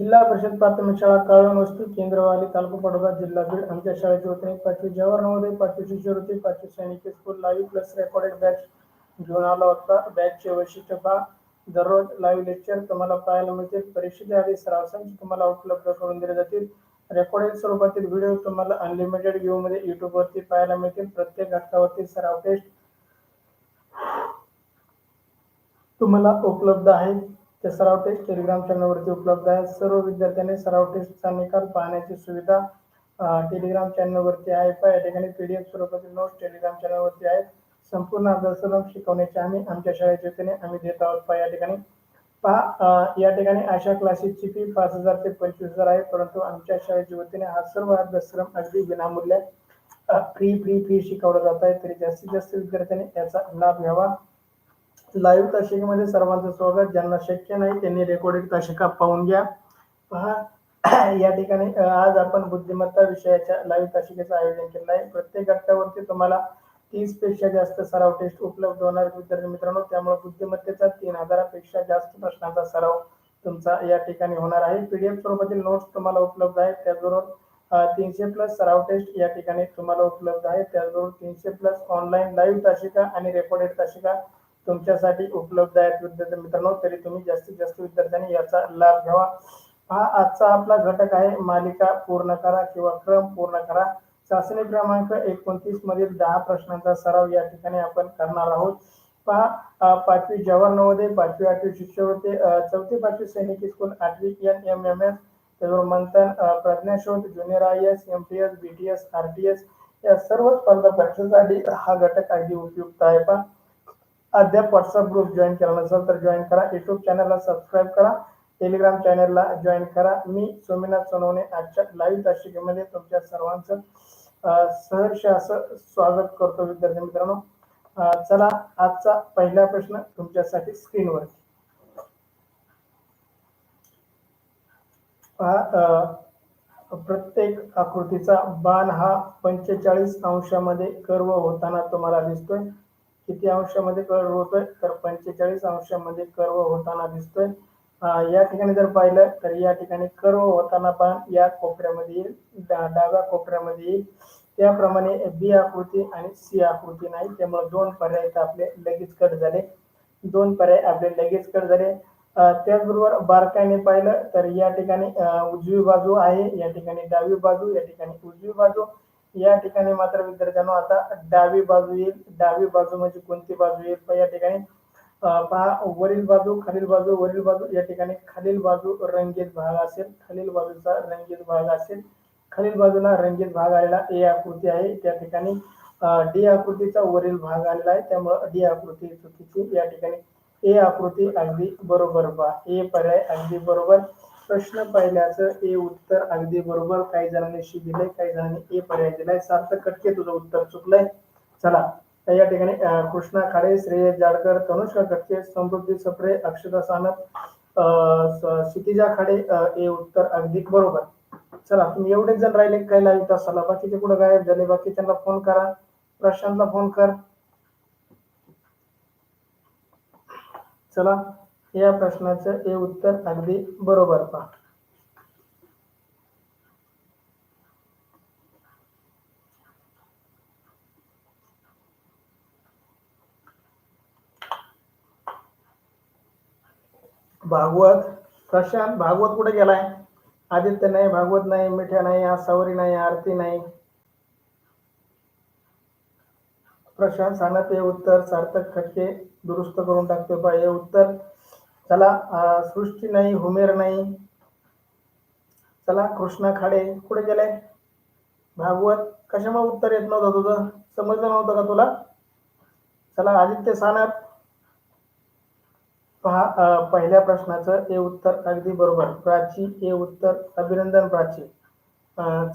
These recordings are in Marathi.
जिल्हा परिषद प्राथमिक शाळा कळवण वस्तू केंद्रवाली तालुका पडोदा जिल्हा बीड आमच्या शाळेची वतीने पाचवी जवाहर नवोदय पाचवी शिष्यवृत्ती पाचवी सैनिक school live plus recorded batch घेऊन आला होता. बॅचचे वैशिष्ट्य पहा. दररोज लाईव्ह लेक्चर तुम्हाला पाहायला मिळतील. परीक्षेच्या आधी सराव संच तुम्हाला उपलब्ध करून दिले जातील. रेकॉर्डेड स्वरूपातील व्हिडिओ तुम्हाला अनलिमिटेड व्ह्यू मध्ये पाहायला मिळतील. प्रत्येक घटकावरती सराव टेस्ट तुम्हाला उपलब्ध आहे. ते सराव टेस्ट टेलिग्राम चॅनलवरती उपलब्ध आहे. सर्व विद्यार्थ्यांनी सराव टेस्टचा निकाल पाहण्याची सुविधा टेलिग्राम चॅनलवरती आहे. पहा या ठिकाणी पी डी एफ स्वरूपातील नोट्स टेलिग्राम चॅनलवरती आहेत. संपूर्ण अभ्यासक्रम शिकवण्याचे आम्ही आमच्या शाळेच्या वतीने आम्ही देत आहोत. पहा या ठिकाणी. पहा या ठिकाणी अशा क्लासेसची फी पाच हजार ते पंचवीस हजार आहे. परंतु आमच्या शाळेच्या वतीने हा सर्व अभ्यासक्रम अगदी विनामूल्य फ्री फ्री फ्री शिकवला जात आहे. तरी जास्तीत जास्त विद्यार्थ्यांनी याचा लाभ घ्यावा. लाईव्ह ताशिकेमध्ये सर्वांचं स्वागत. ज्यांना शक्य नाही त्यांनी रेकॉर्डेड तशिका पाहून घ्या. पहा या ठिकाणी आज आपण बुद्धिमत्ता विषयाच्या लाईव्ह ताशिकेचं आयोजन केलं आहे. प्रत्येक घटकावरती तुम्हाला तीसपेक्षा जास्त सराव टेस्ट उपलब्ध होणार विद्यार्थी मित्रांनो. त्यामुळे बुद्धिमत्तेचा तीन हजारापेक्षा जास्त प्रश्नांचा सराव तुमचा या ठिकाणी होणार आहे. पीडीएफ स्वरूपातील नोट्स तुम्हाला उपलब्ध आहेत. त्याचबरोबर तीनशे प्लस सराव टेस्ट या ठिकाणी तुम्हाला उपलब्ध आहे त्याचबरोबर तीनशे प्लस ऑनलाईन लाईव्ह ताशिका आणि रेकॉर्डेड तशिका तुमच्यासाठी उपलब्ध आहेत विद्यार्थी मित्रांनो तरी तुम्ही जास्तीत जास्त विद्यार्थ्यांनी याचा लाभ घ्यावा. हा आजचा आपला घटक आहे मालिका पूर्ण करा किंवा क्रम पूर्ण करा. चाचणी क्रमांक एकोणतीस मधील दहा प्रश्नांचा सराव या ठिकाणी आपण करणार आहोत. पहा पाचवी जवाहर नवोदय पाचवी आठवी शिष्यवृत्ती चौथी पाचवी सैनिक स्कूल आठवी एन एम एम एस त्याचबरोबर Manthan Pradnyashodh junior I S M T S B T S R T S या सर्व स्पर्धा परीक्षेसाठी हा घटक अगदी उपयुक्त आहे. पहा अद्याप व्हॉट्सअप ग्रुप जॉईन केला नसेल तर जॉईन करा. युट्यूब चॅनलला सबस्क्राईब करा. टेलिग्राम चॅनलला जॉईन करा. मी सोमनाथ सोनवणे आजच्या लाईव्ह दर्शिकेमध्ये तुमच्या सर्वांचं सहर्ष असं स्वागत करतो विद्यार्थी मित्रांनो. चला आजचा पहिला प्रश्न तुमच्यासाठी स्क्रीनवर प्रत्येक आकृतीचा बाण हा पंचेचाळीस अंशामध्ये कर्व होताना तुम्हाला दिसतोय. किती अंशामध्ये कर्व होतोय? तर पंचेचाळीस अंशामध्ये कर्व होताना दिसतोय. या ठिकाणी जर पाहिलं तर या ठिकाणी कर्व होताना बाण या कोपऱ्यामध्ये येईल. डाव्या कोपऱ्यामध्ये येईल. त्याप्रमाणे बी आकृती आणि सी आकृती नाही. त्यामुळे दोन पर्याय आपले लगेच कट झाले. दोन पर्याय आपले लगेच कट झाले. त्याचबरोबर बारकाईने पाहिलं तर या ठिकाणी उजवी बाजू आहे या ठिकाणी डावी बाजू या ठिकाणी उजवी बाजू. या ठिकाणी मात्र विद्यार्थ्यांनो आता डावी बाजू येईल. डावी बाजू म्हणजे कोणती बाजू येईल? या ठिकाणी पहा वरील बाजू खालील बाजू वरील बाजू या ठिकाणी खालील बाजू रंगीत भाग असेल. खालील बाजूचा रंगीत भाग असेल. खालील बाजूला रंगीत भाग आलेला ए आकृती आहे. त्या ठिकाणी डी आकृतीचा वरील भाग आलेला आहे. त्यामुळे डी आकृती चुकीची. या ठिकाणी ए आकृती अगदी बरोबर पहा. ए पर्याय अगदी बरोबर. प्रश्न पाहिल्याचं ए उत्तर अगदी बरोबर. काही जणांनी शी दिलंय काही जणांनी ए पर्याय दिलाय. सार्थक कटके तुझं उत्तर चुकलंय. चला या ठिकाणी कृष्णा खाडे श्रेयस जाडकर तनुष्का कटके समृद्धी सप्रे अक्षता सानप अं, क्षितिजा खाडे ए उत्तर अगदी बरोबर. चला तुम्ही एवढेच जण राहिले काय लाईव्ह तासाला बाकीचे कुठं गायब झाले? बाकीच्यांना फोन करा. प्रशांतला फोन कर. चला या प्रश्नाचं हे उत्तर अगदी बरोबर पहा. भागवत प्रशांत भागवत कुठे गेलाय? आदित्य नाही भागवत नाही मिठ्या नाही आसावरी नाही आरती नाही. प्रशांत सांगत हे उत्तर सार्थक खटके दुरुस्त करून टाकतो पहा हे उत्तर चला सृष्टी नाही हुमेर नाही. चला कृष्णा खाडे कुठे गेलाय भागवत कशामुळे उत्तर येत नव्हतं तुझं? समजलं नव्हतं का तुला? चला आदित्य सानप. पहा पहिल्या प्रश्नाचं ए उत्तर अगदी बरोबर. प्राची ए उत्तर अभिनंदन प्राची.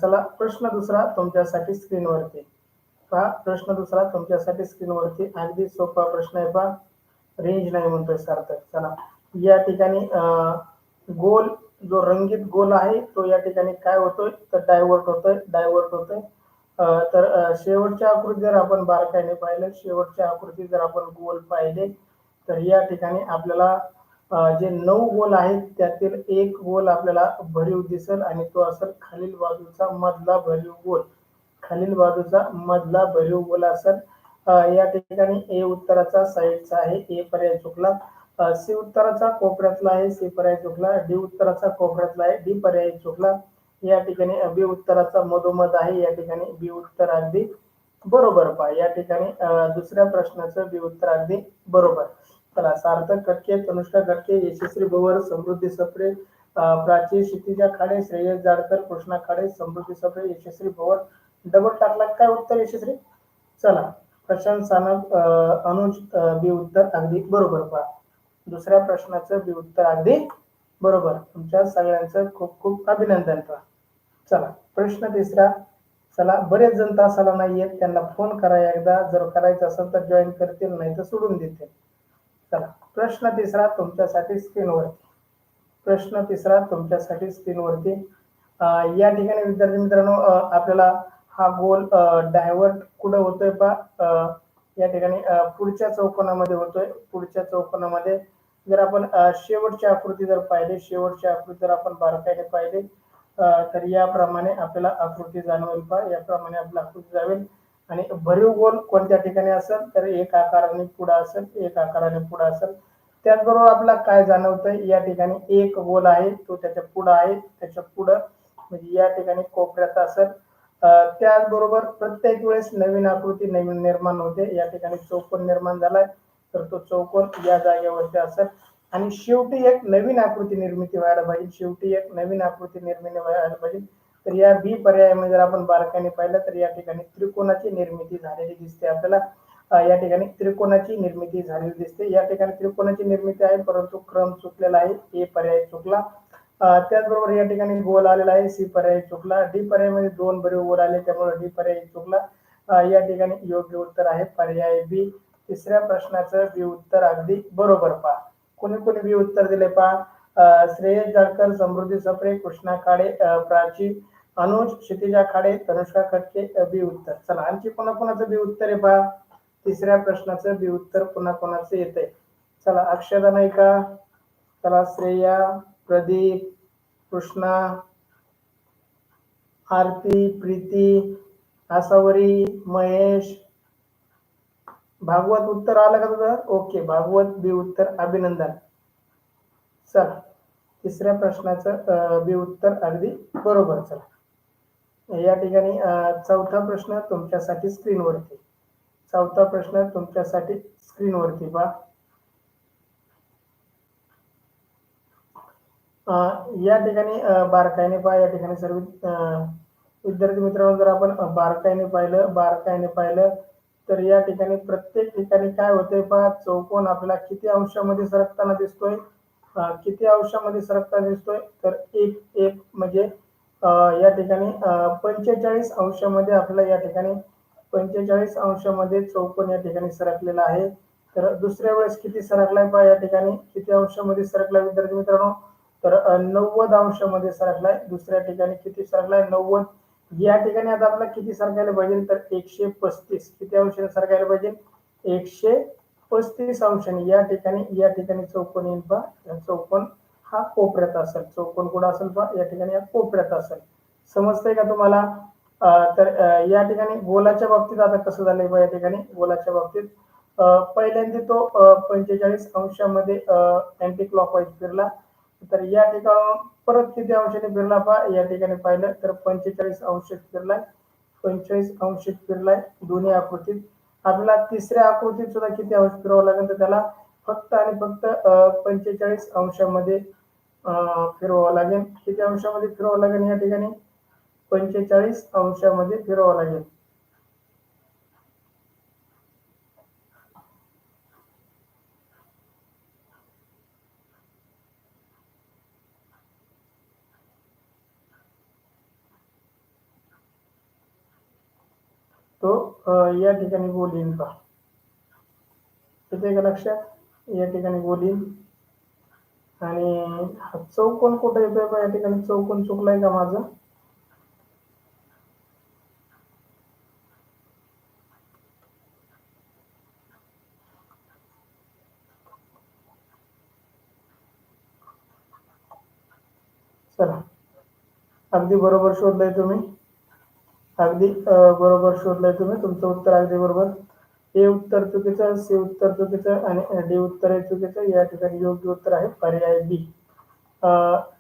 चला प्रश्न दुसरा तुमच्यासाठी स्क्रीनवरती. पहा प्रश्न दुसरा तुमच्यासाठी स्क्रीनवरती. अगदी सोपा प्रश्न आहे पहा. रेंज नाही म्हणतोय सार्थक. चला. या ठिकाणी गोल जो रंगीत गोल आहे तो या ठिकाणी काय होतोय? तर डायव्हर्ट होतोय डायव्हर्ट होतोय. तर शेवटच्या आकृती जर आपण बारकाईने पाहिलं शेवटच्या आकृती जर आपण गोल पाहिले तर या ठिकाणी आपल्याला जे नऊ गोल आहेत त्यातील एक गोल आपल्याला भरीव दिसेल आणि तो असेल खालील बाजूचा मधला भरीव गोल. खालील बाजूचा मधला भरीव गोल असेल. या ठिकाणी ए उत्तराचा साईडचा आहे ए पर्याय चुकला. सी उत्तराचा कोपऱ्यातला आहे सी पर्याय चुकला डी उत्तराचा कोपऱ्यातला आहे डी पर्याय चुकला या ठिकाणी बी उत्तराचा मधोमध आहे या ठिकाणी बी उत्तर अगदी बरोबर पहा. या ठिकाणी दुसऱ्या प्रश्नाचं बी उत्तर अगदी बरोबर. चला सार्थक कटके तनुष्का कटके यशस्वी भवर समृद्धी सप्रे प्राची क्षितिजा खाडे श्रेयस जाडकर कृष्णा खाडे समृद्धी सप्रे यशस्वी भवर. डबल टाकला काय उत्तर यशस्वी चला प्रशांत सानप अनुज बी उत्तर अगदी बरोबर पहा. दुसऱ्या प्रश्नाचं उत्तर अगदी बरोबर. तुमच्या सगळ्यांचं खूप खूप अभिनंदन पहा चला प्रश्न तिसरा. चला बरेच जण तासाला नाही येत त्यांना फोन करा एकदा. जर करायचं असेल तर जॉईन करतील नाही तर सोडून देतील. चला प्रश्न तिसरा तुमच्यासाठी स्क्रीनवरती प्रश्न तिसरा तुमच्यासाठी स्क्रीनवरती या ठिकाणी विद्यार्थी मित्रांनो आपल्याला हा गोल डायव्हर्ट कुठं होतोय पा या ठिकाणी पुढच्या चौकोनामध्ये होतोय. पुढच्या चौकोनामध्ये जर आपण शेवटची आकृती जर पाहिली शेवटची आकृती जर आपण बारकाईने पाहिली तर याप्रमाणे आपल्याला आकृती जाणवेल पा याप्रमाणे आपल्याला आकृती जावेल. आणि भरीव गोल कोणत्या ठिकाणी असेल तर एक आकाराने पुढे असेल एक आकाराने पुढे असेल. त्याचबरोबर आपल्याला काय जाणवतंय या ठिकाणी एक गोल आहे तो त्याच्या पुढं आहे त्याच्या पुढं म्हणजे या ठिकाणी कोपऱ्यात असेल. त्याचबरोबर प्रत्येक वेळेस नवीन आकृती नवीन निर्माण होते. या ठिकाणी चौकोन निर्माण झालाय. तर तो चौकोन या जागेवरती असेल. आणि शेवटी एक नवीन आकृती निर्मिती व्हायला पाहिजे. शेवटी एक नवीन आकृती निर्मिती व्हायला पाहिजे. तर या बी पर्यायामध्ये जर आपण बारकाने पाहिलं तर या ठिकाणी त्रिकोणाची निर्मिती झालेली दिसते आपल्याला. या ठिकाणी त्रिकोणाची निर्मिती झालेली दिसते. या ठिकाणी त्रिकोणाची निर्मिती आहे परंतु क्रम चुकलेला आहे. ए पर्याय चुकला. त्याचबरोबर या ठिकाणी गोल आलेला आहे. सी पर्याय चुकला. डी पर्यायमध्ये दोन बरे गोल आले त्यामुळे डी पर्याय चुकला. या ठिकाणी योग्य उत्तर आहे पर्याय बी. तिसऱ्या प्रश्नाचं बी उत्तर अगदी बरोबर पहा. कोणी कोणी बी उत्तर दिले पहा? श्रेयस जाडकर समृद्धी सप्रे कृष्णा काळे प्राची अनुज क्षितिजा खाडे तनुष्का खटके बी उत्तर. चला आणखी कोणा कोणाचं बी उत्तर आहे पहा? तिसऱ्या प्रश्नाचं बी उत्तर पुन्हा कोणाचं येत आहे चला अक्षदा नाही का चला श्रेया प्रदीप कृष्णा आरती प्रीती आसावरी महेश. भागवत उत्तर आलं का तुझं? ओके भागवत बी उत्तर अभिनंदन. चला तिसऱ्या प्रश्नाचं बी उत्तर अगदी बरोबर चला. या ठिकाणी चौथा प्रश्न तुमच्यासाठी स्क्रीनवरती. चौथा प्रश्न तुमच्यासाठी स्क्रीनवरती पहा. या ठिकाणी बारकाईने पहा या ठिकाणी सर्व विद्यार्थी मित्रांनो जर आपण बारकाईने पाहिलं बारकाईने पाहिलं तर या ठिकाणी प्रत्येक ठिकाणी काय होतंय पहा चौकोन आपल्याला किती अंशामध्ये सरकताना दिसतोय. किती अंशामध्ये सरकताना दिसतोय तर एक एक म्हणजे या ठिकाणी पंचेचाळीस अंशामध्ये आपल्याला या ठिकाणी पंचेचाळीस अंशामध्ये चौकोन या ठिकाणी सरकलेला आहे. तर दुसऱ्या वेळेस किती सरकलाय पहा या ठिकाणी किती अंशामध्ये सरकला विद्यार्थी मित्रांनो? तर नव्वद अंशामध्ये सरकलाय. दुसऱ्या ठिकाणी किती सरकलाय? नव्वद. या ठिकाणी आता आपल्याला किती सरकायला पाहिजे? तर एकशे पस्तीस. किती अंशाने सरकायला पाहिजे? एकशे पस्तीस अंशाने. या ठिकाणी या ठिकाणी चौकोन येईल पहा. चौकोन हा कोपऱ्यात असेल. चौकोन कुठं असेल पहा? या ठिकाणी कोपऱ्यात असेल. समजतंय का तुम्हाला? तर या ठिकाणी गोलाच्या बाबतीत आता कसं झालंय या ठिकाणी? गोलाच्या बाबतीत. पहिल्यांदा तो पंचेचाळीस अंशामध्ये अँटी क्लॉकवाईज फिरला. तर या ठिकाणी परत किती अंशाने फिरला पहा. या ठिकाणी पाहिलं तर पंचेचाळीस अंश फिरलाय पंचेचाळीस अंश फिरलाय दोन्ही आकृतीत. आपल्याला तिसऱ्या आकृतीत सुद्धा किती अंश फिरवावं लागेल तर त्याला फक्त आणि फक्त पंचेचाळीस अंशामध्ये फिरवावं लागेल. किती अंशामध्ये फिरवावं लागेल या ठिकाणी? पंचेचाळीस अंशामध्ये फिरवावं लागेल. तो या ठिकाणी बोलीन का? येते का लक्षात? या ठिकाणी बोलीन. आणि हा चौकोन कुठं येतोय पहा या ठिकाणी चौकोन चुकलाय का माझं? चला. अगदी बरोबर शोधलाय तुम्ही. अगदी बरोबर शोधलंय तुम्ही. तुमचं उत्तर अगदी बरोबर. ए उत्तर चुकीचं सी उत्तर चुकीचं आणि डी उत्तर हे चुकीचं. या ठिकाणी योग्य उत्तर आहे पर्याय बी.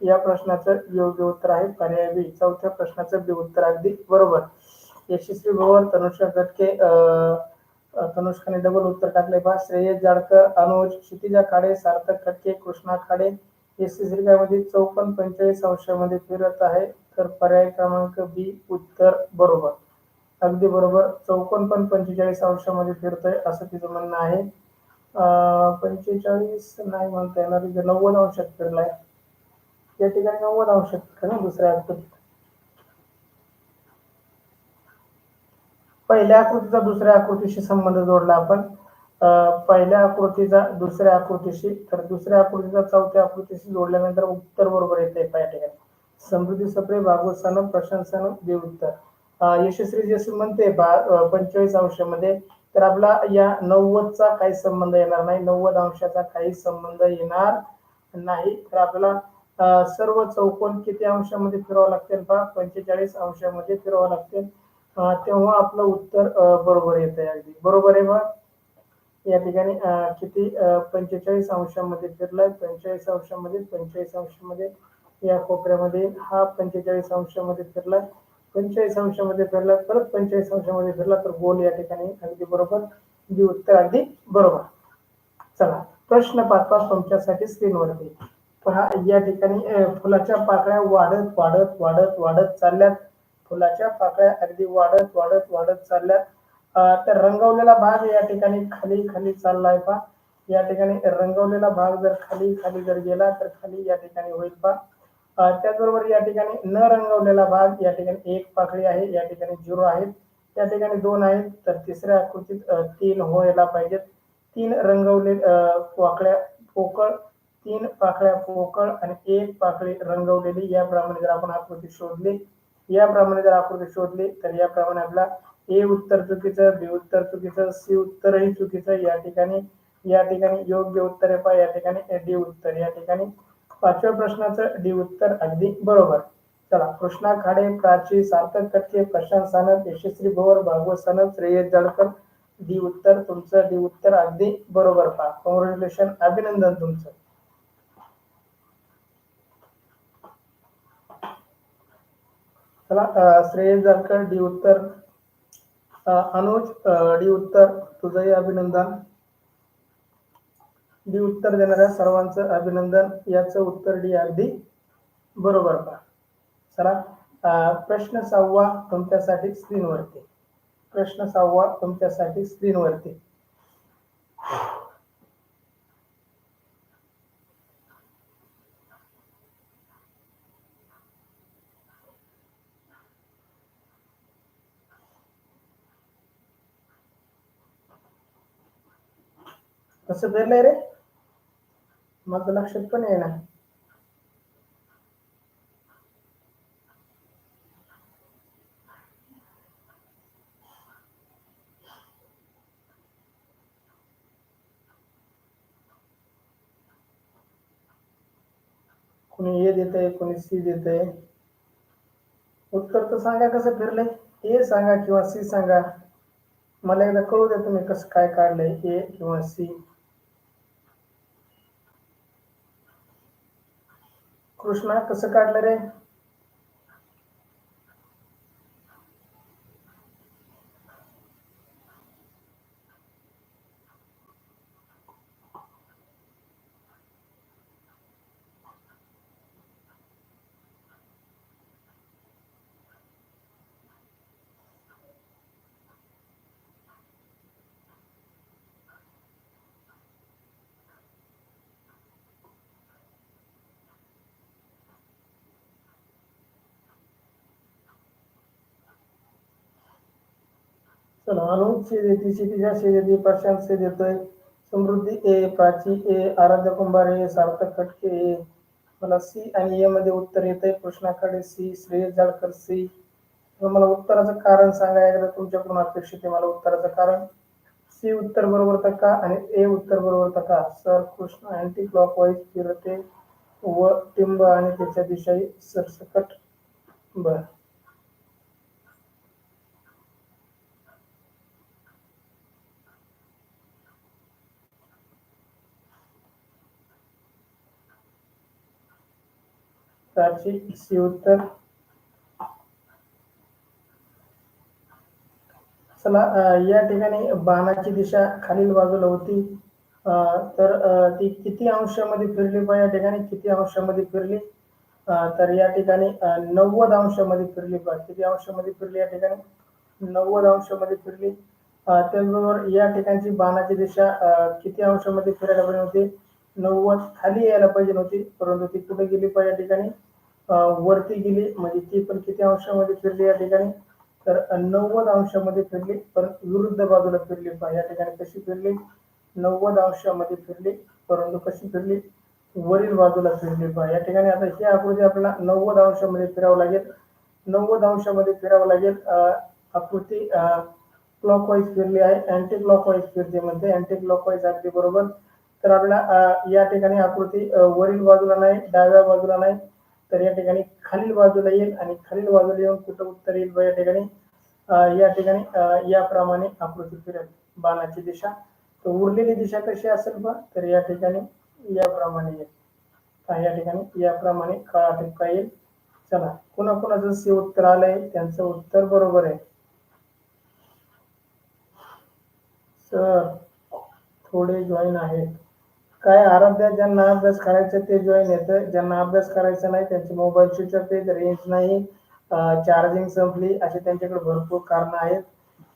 या प्रश्नाचं योग्य उत्तर आहे पर्याय बी. चौथ्या प्रश्नाचं बी उत्तर अगदी बरोबर. यशस्वी भवन तनुष्का गटके तनुष्काने डबल उत्तर टाकले बा श्रेयस जाडकर अनुज क्षितिजा खाडे सार्थक खटके कृष्णा खाडे. मध्ये चौपन्न पंचेचाळीस अंशामध्ये फिरत आहे. तर पर्याय क्रमांक बी उत्तर बरोबर. अगदी बरोबर. चौकोन पण पंचेचाळीस अंशामध्ये फिरतोय असं तिचं म्हणणं आहे. पंचेचाळीस नाही म्हणता येणार. तिथे नव्वद अंशात फिरलाय. या ठिकाणी नव्वद अंशात फिरला दुसऱ्या आकृतीत. पहिल्या आकृतीचा दुसऱ्या आकृतीशी संबंध जोडला आपण. पहिल्या आकृतीचा दुसऱ्या आकृतीशी तर दुसऱ्या आकृतीचा चौथ्या आकृतीशी जोडल्यानंतर उत्तर बरोबर येते या ठिकाणी. समृद्धी सप्रे भागवत प्रशंसन दे उत्तर यशस्वी जशी म्हणते बा पंचेचाळीस अंशामध्ये तर आपला या नव्वदचा काही संबंध येणार नाही. नव्वद अंशाचा काही संबंध येणार नाही. तर आपल्याला सर्व चौकोन किती अंशामध्ये फिरावं लागतील पहा पंचेचाळीस अंशामध्ये फिरावं लागतील. तेव्हा आपलं उत्तर बरोबर येत आहे अगदी. बरोबर आहे बा? या ठिकाणी किती पंचेचाळीस अंशामध्ये फिरलाय? पंचेचाळीस अंशामध्ये पंचेचाळीस अंशामध्ये या कोपऱ्यामध्ये हा पंचेचाळीस अंशामध्ये फिरला. पंचेचाळीस अंशामध्ये फिरला परत पंचेचाळीस अंशामध्ये फिरला तर गोल या ठिकाणी अगदी बरोबर जी उत्तर अगदी बरोबर. चला प्रश्न पाचवा तुमच्यासाठी स्क्रीनवरती. पहा या ठिकाणी फुलाच्या पाकळ्या वाढत वाढत वाढत वाढत चालल्यात. फुलाच्या पाकळ्या अगदी वाढत वाढत वाढत चालल्यात. तर रंगवलेला भाग या ठिकाणी खाली खाली चाललाय पहा. या ठिकाणी रंगवलेला भाग जर खाली खाली जर गेला तर खाली या ठिकाणी होईल पहा. त्याचबरोबर या ठिकाणी न रंगवलेला भाग या ठिकाणी एक पाकळी आहे या ठिकाणी झिरो आहेत. या ठिकाणी दोन आहेत तर तिसऱ्या आकृतीत तीन व्हायला पाहिजेत. तीन रंगवले पाकळ्या पोकळ तीन पाकळ्या पोकळ आणि एक पाकळी रंगवलेली. याप्रमाणे जर आपण आकृती शोधली याप्रमाणे जर आकृती शोधली तर याप्रमाणे आपला ए उत्तर चुकीचं बी उत्तर चुकीचं सी उत्तरही चुकीचं. या ठिकाणी या ठिकाणी योग्य उत्तर आहे पहा या ठिकाणी डी उत्तर. या ठिकाणी पाचव्या प्रश्नाचं डी उत्तर अगदी बरोबर. चला कृष्णा खाडे प्राची सार्थक कटके प्रशांत सानप यशस्वी भोवर भागवत सानप श्रेयस जळकर. डी उत्तर तुमचं डी उत्तर अगदी बरोबर पहा. कॉंग्रॅच्युलेशन अभिनंदन तुमचं. चला श्रेयस जळकर डी उत्तर. अनुज डी उत्तर. तुझंही अभिनंदन. डी उत्तर देणाऱ्या सर्वांचं अभिनंदन. याचं उत्तर डी अगदी बरोबर पहा. चला. प्रश्न सहावा तुमच्यासाठी स्क्रीनवरती प्रश्न सहावा तुमच्यासाठी स्क्रीनवरती कसं धरलंय रे. माझं लक्षात पण आहे ना कोणी ए देत आहे कोणी सी देत आहे उत्तर तर सांगा कसं फिरलंय. ए सांगा किंवा सी सांगा. मला एकदा कळू द्या तुम्ही कसं काय काढलंय ए किंवा सी. कृष्णा कसं काढलं रे? चला अनुज से देती क्षितिजा से प्रशांत से देतोय समृद्धी ए प्राची ए आराध्य कुंभार ए सार्थक खटके ए. मला सी आणि ए मध्ये उत्तर येत आहे कृष्णाकडे सी श्रेयस जाळकर सी. मला उत्तराचं कारण सांगा एकदा तुमच्याकडून अपेक्षित आहे मला उत्तराचं कारण. सी उत्तर बरोबर तर का आणि ए उत्तर बरोबर तर का? सर कृष्ण अँटी क्लॉकवाईज फिरते व टिंब आणि त्याच्या दिशाही सरसकट. बर. त्याची सी चला या ठिकाणी बाणाची दिशा खालील बाजूला होती. तर ती किती अंशामध्ये फिरली बा या ठिकाणी किती अंशामध्ये फिरली? तर या ठिकाणी नव्वद अंशामध्ये फिरली बा. किती अंशामध्ये फिरली या ठिकाणी? नव्वद अंशामध्ये फिरली. त्याचबरोबर या ठिकाणची बाणाची दिशा किती अंशामध्ये फिरायला पाहिजे होती नव्वद खाली यायला पाहिजे नव्हती परंतु ती कुठे गेली पहा या ठिकाणी. वरती गेली म्हणजे ती पण किती अंशामध्ये फिरली या ठिकाणी? तर नव्वद अंशामध्ये फिरली पण विरुद्ध बाजूला फिरली. पहा या ठिकाणी कशी फिरली? नव्वद अंशामध्ये फिरली परंतु कशी फिरली? वरील बाजूला फिरली. पहा या ठिकाणी आता ही आकृती आपल्याला नव्वद अंशामध्ये फिरावं लागेल. नव्वद अंशामध्ये फिरावं लागेल. आकृती क्लॉकवाईज फिरली आहे. अँटी क्लॉकवाईज फिरते म्हणते. अँटी क्लॉकवाईज अगदी बरोबर. तर आपल्याला या ठिकाणी आकृती वरील बाजूला नाही डाव्या बाजूला नाही तर या ठिकाणी खालील बाजूला येईल आणि खालील बाजूला येऊन कुठं उत्तर येईल या ठिकाणी? या ठिकाणी याप्रमाणे आकृती फिरेल बाणाची दिशा. तर उरलेली दिशा कशी असेल बा? तर या ठिकाणी याप्रमाणे येईल. या ठिकाणी याप्रमाणे काळा टिपका येईल. चला कुणा कुणाचं उत्तर आलंय त्यांचं उत्तर बरोबर आहे. सर थोडे जॉईन आहेत. काय आराध्या ज्यांना अभ्यास करायचा ते जॉईन येतं ज्यांना अभ्यास करायचा नाही त्यांचे मोबाईल स्विच ऑफ आहे रेंज नाही चार्जिंग संपली असे त्यांच्याकडे भरपूर कारणं आहेत.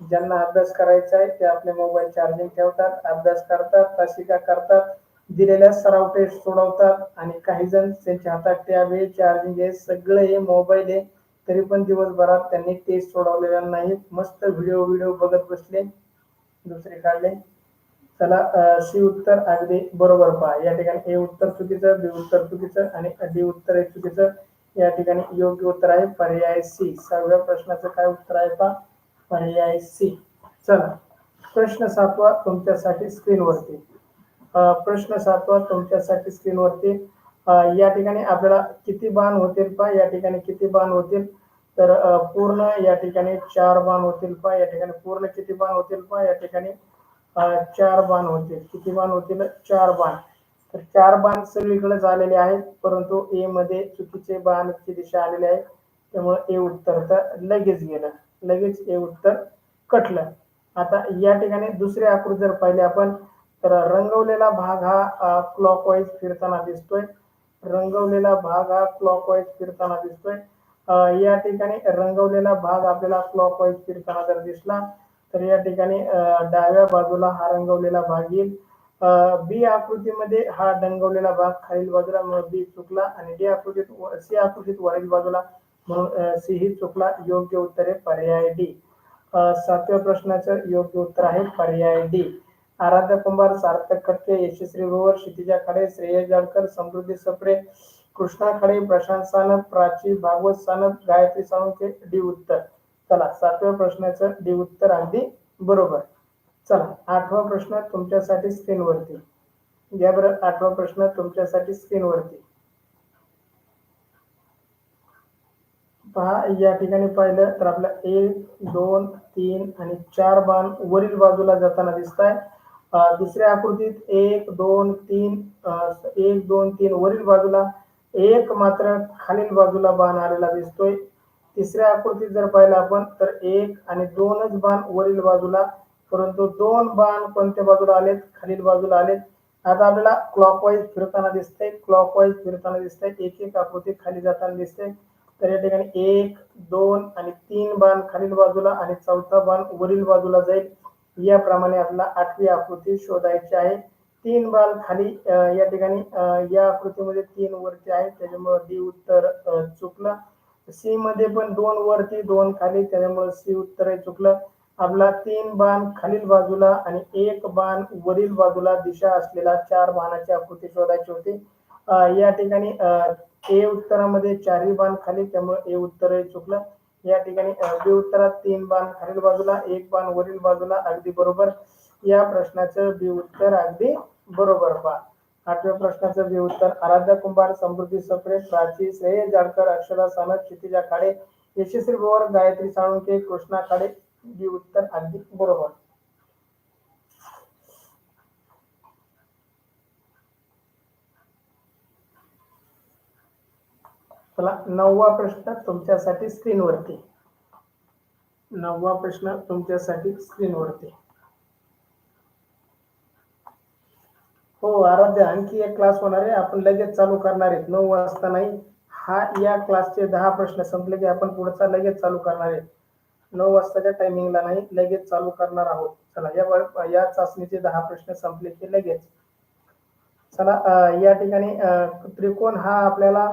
ज्यांना अभ्यास करायचा आहे ते आपले मोबाईल चार्जिंग ठेवतात अभ्यास करतात तासिका करतात दिलेल्या सराव टेस्ट सोडवतात आणि काही जण त्यांच्या हातात टॅब आहे चार्जिंग आहे. सगळं हे मोबाईल आहे तरी पण दिवसभरात त्यांनी टेस्ट सोडवलेल्या नाहीत. मस्त व्हिडिओ व्हिडिओ बघत बसले. दुसरे काढले. चला सी उत्तर अगदी बरोबर पहा. या ठिकाणी ए उत्तर चुकीचं बी उत्तर चुकीचं आणि डी उत्तर एक चुकीचं. या ठिकाणी योग्य उत्तर आहे. पर्याय सी. सहाव्या प्रश्नाचं काय उत्तर आहे पहा? पर्याय सी. चला प्रश्न सातवा तुमच्यासाठी स्क्रीनवरती. प्रश्न सातवा तुमच्यासाठी स्क्रीनवरती. या ठिकाणी आपल्याला किती बाण होतील पा या ठिकाणी किती बाण होतील? तर पूर्ण या ठिकाणी चार बाण होतील पा या ठिकाणी पूर्ण किती बाण होतील पा या ठिकाणी चार बाण होते. किती बाण होतील चार बाण. तर चार बाण सगळीकडे झालेले आहेत परंतु ए मध्ये चुकीचे बाणची दिशा आलेली आहे. त्यामुळे ए उत्तर. तर लगेच गेलं. लगेच ए उत्तर कटलं. आता या ठिकाणी दुसरी आकृती जर पाहिली आपण तर रंगवलेला भाग हा क्लॉकवाईज फिरताना दिसतोय. रंगवलेला भाग हा क्लॉकवाईज फिरताना दिसतोय. या ठिकाणी रंगवलेला भाग आपल्याला क्लॉकवाईज फिरताना जर दिसला तर या ठिकाणी डाव्या बाजूला हा रंगवलेला भाग येईल. बी आकृतीमध्ये हा रंगवलेला भाग खालील बाजूला बी चुकला आणि डी आकृतीत सी आकृतीत वरील बाजूला म्हणून सी ही चुकला योग्य उत्तर आहे पर्याय डी. सातव्या प्रश्नाचं योग्य उत्तर आहे पर्याय डी. आराध्य कुंभार सार्थक खटके यशस्वी भोवर क्षितिजा खाडे श्रेयस जाडकर समृद्धी सप्रे कृष्णा खडे प्रशांत सानप प्राची भागवत सानप गायत्री साळुंके डी उत्तर. चला सातव्या प्रश्नाचं डी उत्तर अगदी बरोबर. चला आठवा प्रश्न तुमच्यासाठी स्क्रीनवरती घ्या बरं आठवा प्रश्न तुमच्यासाठी स्क्रीनवरती पहा या ठिकाणी पाहिलं तर आपला एक दोन तीन आणि चार बाण वरील बाजूला जाताना दिसत आहे दुसऱ्या आकृतीत एक दोन तीन एक दोन तीन वरील बाजूला एक मात्र खालील बाजूला बाण आलेला दिसतोय. तिसऱ्या आकृतीत जर पाहिलं आपण तर एक आणि दोनच बाण वरील बाजूला परंतु दोन बाण कोणत्या बाजूला आलेत? खालील बाजूला आलेत. आता आपल्याला क्लॉकवाईज फिरताना दिसतंय. क्लॉकवाईज फिरताना दिसतंय. एक एक आकृती खाली जाताना दिसते तर या ठिकाणी एक दोन आणि तीन बाण खालील बाजूला आणि चौथा बाण वरील बाजूला जाईल. याप्रमाणे आपल्याला आठवी आकृती शोधायची आहे. तीन बाण खाली या ठिकाणी या आकृतीमध्ये तीन वरती आहे त्याच्यामुळे डी उत्तर चुकलं. सी मध्ये पण दोन वरती दोन खाली. त्याच्यामुळे सी उत्तर आहे चुकलं. आपला तीन बाण खालील बाजूला आणि एक बाण वरील बाजूला दिशा असलेला चार बाणाची आकृती शोधायची होती. या ठिकाणी ए उत्तरामध्ये चारही बाण खाली त्यामुळे ए उत्तर हे चुकलं. या ठिकाणी बी उत्तरात तीन बाण खालील बाजूला एक बाण वरील बाजूला अगदी बरोबर. या प्रश्नाचं बी उत्तर अगदी बरोबर पहा. आठव्या प्रश्नाचं बी उत्तर. आराध्या कुंभार समृद्धी सप्रे प्राची श्रेय जाडकर अक्षरा सानप क्षितिजा खाडे यशस्वी बोर गायत्री साळुंके कृष्णा खाडे बी उत्तर अगदी बरोबर. चला नववा प्रश्न तुमच्यासाठी स्क्रीनवरती नववा प्रश्न तुमच्यासाठी स्क्रीनवरती हो आराध्या आणखी एक क्लास होणार आहे. आपण लगेच चालू करणार आहेत नऊ वाजता नाही हा या क्लासचे दहा प्रश्न संपले की आपण पुढचा लगेच चालू करणार आहे. नऊ वाजताच्या टायमिंगला नाही लगेच चालू करणार आहोत. चला या या चाचणीचे दहा प्रश्न संपले की लगेच. चला या ठिकाणी त्रिकोण हा आपल्याला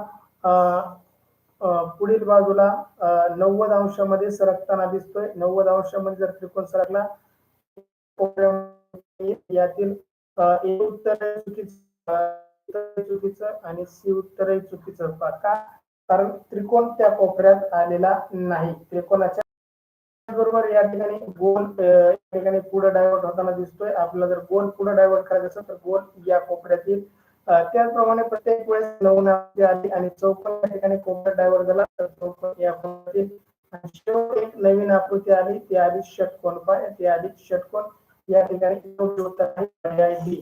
पुढील बाजूला नव्वद अंशामध्ये सरकताना दिसतोय. नव्वद अंशामध्ये जर त्रिकोण सरकला यातील ए उत्तर चुकीचं चुकीचं आणि सी उत्तर चुकीचं. पहा. का? कारण त्रिकोण त्या कोपऱ्यात आलेला नाही. त्रिकोणाच्या बरोबर या ठिकाणी गोल या ठिकाणी पुढे डायव्हर्ट होताना दिसतोय. आपल्याला जर गोल पुढे डायव्हर्ट करायचं असेल तर गोल या कोपऱ्यातील अं, त्याचप्रमाणे प्रत्येक वेळेस नऊ आकृती आली आणि चौपन्न या ठिकाणी कोपऱ्यात डायव्हर्ट झाला तर चौपन्न या कोपऱ्यातील शेवट एक नवीन आकृती आली. ती आली षटकोन पाय ती आली षटकोन. या ठिकाणी योग्य उत्तर आहे पर्याय डी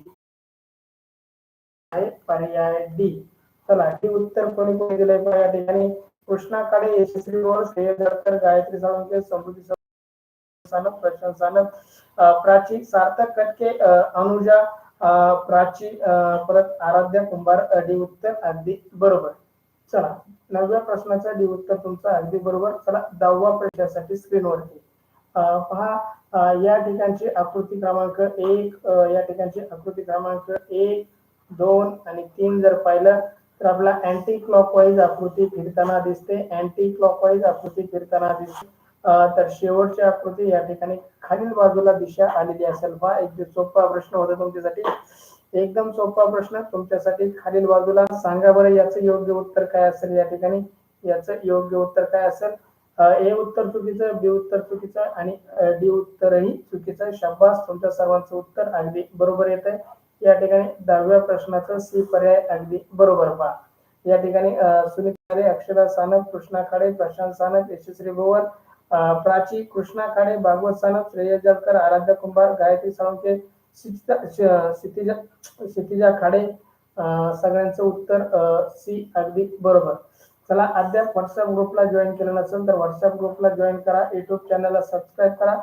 आहे पर्याय डी चला डी उत्तर कोणी कोणी दिलंय या ठिकाणी कृष्णा काळे यशस्वी वर श्रेय दत्तर गायत्री सावंत समृद्धी सानप प्रशांत सानप प्राची सार्थक कटके अनुजा प्राची अं, परत आराध्या कुंभार डी उत्तर अगदी बरोबर चला नवव्या प्रश्नाचा डी उत्तर तुमचा अगदी बरोबर. चला दहावा प्रश्नासाठी स्क्रीनवरती पहा या ठिकाणची आकृती क्रमांक एक या ठिकाणची आकृती क्रमांक एक दोन आणि तीन जर पाहिलं तर आपला अँटी क्लॉकवाईज आकृती फिरताना दिसते. अँटी क्लॉकवाईज आकृती फिरताना दिसते. तर शेवटची आकृती या ठिकाणी खालील बाजूला दिशा आलेली असेल. पहा एक सोपा प्रश्न होता तुमच्यासाठी. एकदम सोपा प्रश्न. तुमच्यासाठी खालील बाजूला सांगा बरं याचं योग्य उत्तर काय असेल या ठिकाणी? याचं योग्य उत्तर काय असेल? ए उत्तर चुकीचं बी उत्तर चुकीचं आणि डी उत्तरही चुकीचं. शाबास तुमच्या सर्वांचं उत्तर अगदी बरोबर येत आहे या ठिकाणी दहाव्या प्रश्नाचं सी पर्याय अगदी बरोबर पहा. या ठिकाणी सुनील खाडे अक्षरा सानप कृष्णा खाडे प्रशांत सानप यशस्वी गोवर प्राची कृष्णा खाडे भागवत सानप श्रेय जळकर आराध्य कुंभार गायत्री साळुंके क्षितिजा क्षितिजा क्षितिजा खाडे अं, सगळ्यांचं उत्तर सी अगदी बरोबर. चला अद्याप व्हॉट्सअप ग्रुपला जॉईन केलं नसेल तर व्हॉट्सअप ग्रुपला जॉईन करा युट्यूब चॅनलला सबस्क्राईब करा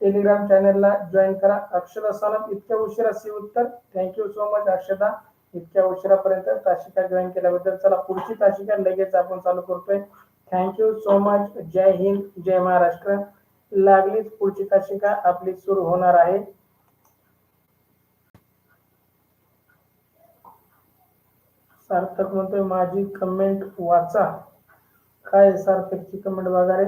टेलिग्राम चॅनलला जॉईन करा. अक्षदा सानप इतक्या उशिरा सी उत्तर. थँक्यू सो मच अक्षदा. इतक्या उशिरापर्यंत तासिका जॉईन केल्याबद्दल चला पुढची तासिका लगेच आपण चालू करतोय. थँक्यू सो मच जय हिंद जय महाराष्ट्र. लागलीच पुढची तासिका आपली सुरू होणार आहे. सार्थक म्हणतोय माझी कमेंट वाचा. काय सार्थकची कमेंट बघा रे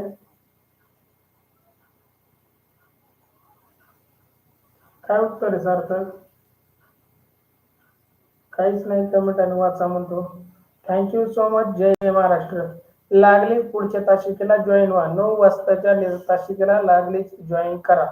काय उत्तर आहे सार्थक? काहीच नाही कमेंट आणि वाचा म्हणतो. थँक्यू सो मच जय महाराष्ट्र. लागली पुढच्या तासिकेला जॉईन व्हा. नऊ वाजताच्या तासिकेला लागलीच जॉईन करा.